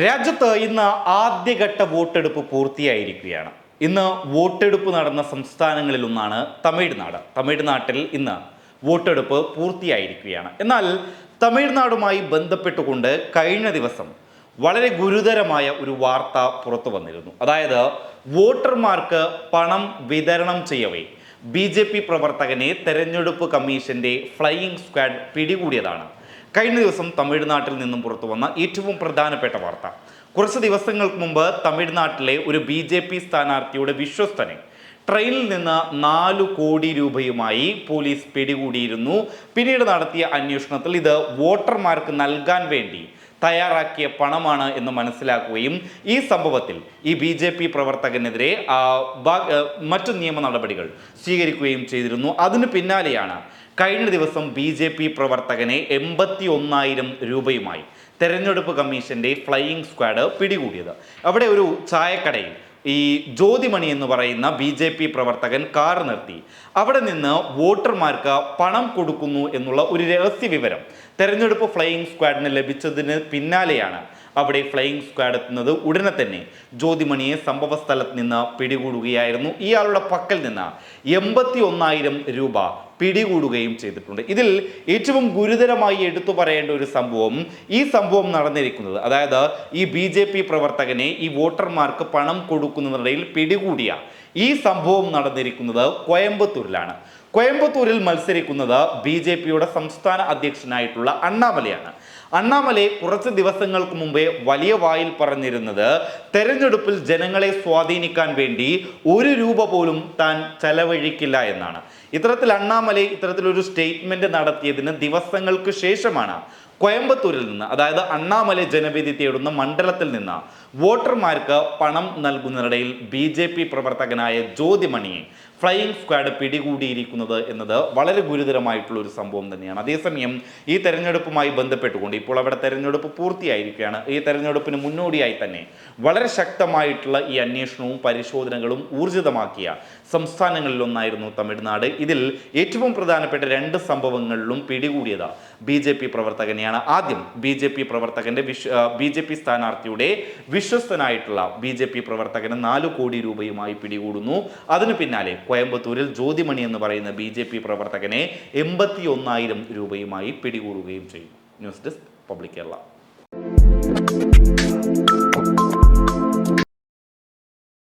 രാജ്യത്ത് ഇന്ന് ആദ്യഘട്ട വോട്ടെടുപ്പ് പൂർത്തിയായിരിക്കുകയാണ്. ഇന്ന് വോട്ടെടുപ്പ് നടന്ന സംസ്ഥാനങ്ങളിലൊന്നാണ് തമിഴ്നാട്. തമിഴ്നാട്ടിൽ ഇന്ന് വോട്ടെടുപ്പ് പൂർത്തിയായിരിക്കുകയാണ്. എന്നാൽ തമിഴ്നാടുമായി ബന്ധപ്പെട്ടുകൊണ്ട് കഴിഞ്ഞ ദിവസം വളരെ ഗുരുതരമായ ഒരു വാർത്ത പുറത്തു വന്നിരുന്നു. അതായത് വോട്ടർമാർക്ക് പണം വിതരണം ചെയ്യവേ ബി പ്രവർത്തകനെ തെരഞ്ഞെടുപ്പ് കമ്മീഷന്റെ ഫ്ലൈയിങ് സ്ക്വാഡ് പിടികൂടിയതാണ്. കഴിഞ്ഞ ദിവസം തമിഴ്നാട്ടിൽ നിന്നും പുറത്തു വന്ന ഏറ്റവും പ്രധാനപ്പെട്ട വാർത്ത. കുറച്ച് ദിവസങ്ങൾക്ക് മുമ്പ് തമിഴ്നാട്ടിലെ ഒരു ബി ജെ പി സ്ഥാനാർത്ഥിയുടെ വിശ്വസ്തനെ. ട്രെയിനിൽ നിന്ന് നാലു കോടി രൂപയുമായി പോലീസ് പിടികൂടിയിരുന്നു. പിന്നീട് നടത്തിയ അന്വേഷണത്തിൽ ഇത് വോട്ടർമാർക്ക് നൽകാൻ വേണ്ടി തയ്യാറാക്കിയ പണമാണ് എന്ന് മനസ്സിലാക്കുകയും ഈ സംഭവത്തിൽ ഈ ബി ജെ പി പ്രവർത്തകനെതിരെ മറ്റു നിയമ നടപടികൾ സ്വീകരിക്കുകയും ചെയ്തിരുന്നു. അതിന് പിന്നാലെയാണ് കഴിഞ്ഞ ദിവസം ബി ജെ പി പ്രവർത്തകനെ എൺപത്തി ഒന്നായിരം രൂപയുമായി തെരഞ്ഞെടുപ്പ് കമ്മീഷന്റെ ഫ്ലൈയിങ് സ്ക്വാഡ് പിടികൂടിയത്. അവിടെ ഒരു ചായക്കടയിൽ ഈ ജ്യോതിമണി എന്ന് പറയുന്ന ബി ജെ പി പ്രവർത്തകൻ കാർ നിർത്തി. അവിടെ നിന്ന് വോട്ടർമാർക്ക് പണം കൊടുക്കുന്നു എന്നുള്ള ഒരു രഹസ്യ വിവരം തെരഞ്ഞെടുപ്പ് ഫ്ലൈയിങ് സ്ക്വാഡിന് ലഭിച്ചതിന് പിന്നാലെയാണ് അവിടെ ഫ്ലൈയിങ് സ്ക്വാഡ് എത്തുന്നത് ഉടനെ തന്നെ ജ്യോതിമണിയെ സംഭവ സ്ഥലത്ത് നിന്ന് പിടികൂടുകയായിരുന്നു. ഇയാളുടെ പക്കൽ നിന്ന് എൺപത്തി ഒന്നായിരം രൂപ പിടികൂടുകയും ചെയ്തിട്ടുണ്ട്. ഇതിൽ ഏറ്റവും ഗുരുതരമായി എടുത്തു പറയേണ്ട ഒരു സംഭവം ഈ സംഭവം നടന്നിരിക്കുന്നത്. അതായത് ഈ ബി ജെ പി പ്രവർത്തകനെ ഈ വോട്ടർമാർക്ക് പണം കൊടുക്കുന്നതിനിടയിൽ പിടികൂടിയ ഈ സംഭവം നടന്നിരിക്കുന്നത് കോയമ്പത്തൂരിലാണ്. കോയമ്പത്തൂരിൽ മത്സരിക്കുന്നത് ബി ജെ പിയുടെ സംസ്ഥാന അധ്യക്ഷനായിട്ടുള്ള അണ്ണാമലയാണ്. അണ്ണാമലൈ കുറച്ച് ദിവസങ്ങൾക്ക് മുമ്പേ വലിയ വായിൽ പറഞ്ഞിരുന്നത് തെരഞ്ഞെടുപ്പിൽ ജനങ്ങളെ സ്വാധീനിക്കാൻ വേണ്ടി ഒരു രൂപ പോലും താൻ ചെലവഴിക്കില്ല എന്നാണ്. ഇത്തരത്തിൽ അണ്ണാമലൈ ഇത്തരത്തിലൊരു സ്റ്റേറ്റ്മെന്റ് നടത്തിയതിന് ദിവസങ്ങൾക്ക് ശേഷമാണ് കോയമ്പത്തൂരിൽ നിന്ന് അതായത് അണ്ണാമലൈ ജനവിധി തേടുന്ന മണ്ഡലത്തിൽ നിന്ന് വോട്ടർമാർക്ക് പണം നൽകുന്നതിനിടയിൽ ബി ജെ പി പ്രവർത്തകനായ ജ്യോതിമണിയെ ഫ്ലൈയിങ് സ്ക്വാഡ് പിടികൂടിയിരിക്കുന്നത് എന്നത് വളരെ ഗുരുതരമായിട്ടുള്ള ഒരു സംഭവം തന്നെയാണ്. അതേസമയം ഈ തെരഞ്ഞെടുപ്പുമായി ബന്ധപ്പെട്ടുകൊണ്ട് ഇപ്പോൾ അവിടെ തെരഞ്ഞെടുപ്പ് പൂർത്തിയായിരിക്കുകയാണ്. ഈ തെരഞ്ഞെടുപ്പിന് മുന്നോടിയായി തന്നെ വളരെ ശക്തമായിട്ടുള്ള ഈ അന്വേഷണവും പരിശോധനകളും ഊർജിതമാക്കിയ സംസ്ഥാനങ്ങളിലൊന്നായിരുന്നു തമിഴ്നാട്. ഇതിൽ ഏറ്റവും പ്രധാനപ്പെട്ട രണ്ട് സംഭവങ്ങളിലും പിടികൂടിയത് ബി ജെ പ്രവർത്തകനെയാണ് ആദ്യം ബി ജെ പി പ്രവർത്തകന്റെ വിശ്വ ബി ജെ പി സ്ഥാനാർത്ഥിയുടെ വിശ്വസ്തനായിട്ടുള്ള ബി ജെ പി പ്രവർത്തകന് നാലു കോടി രൂപയുമായി പിടികൂടുന്നു. അതിനു പിന്നാലെ കോയമ്പത്തൂരിൽ ജ്യോതിമണി എന്ന് പറയുന്ന ബി ജെ പി പ്രവർത്തകനെ എൺപത്തി ഒന്നായിരം രൂപയുമായി പിടികൂടുകയും ചെയ്യും. News desk public Kerala.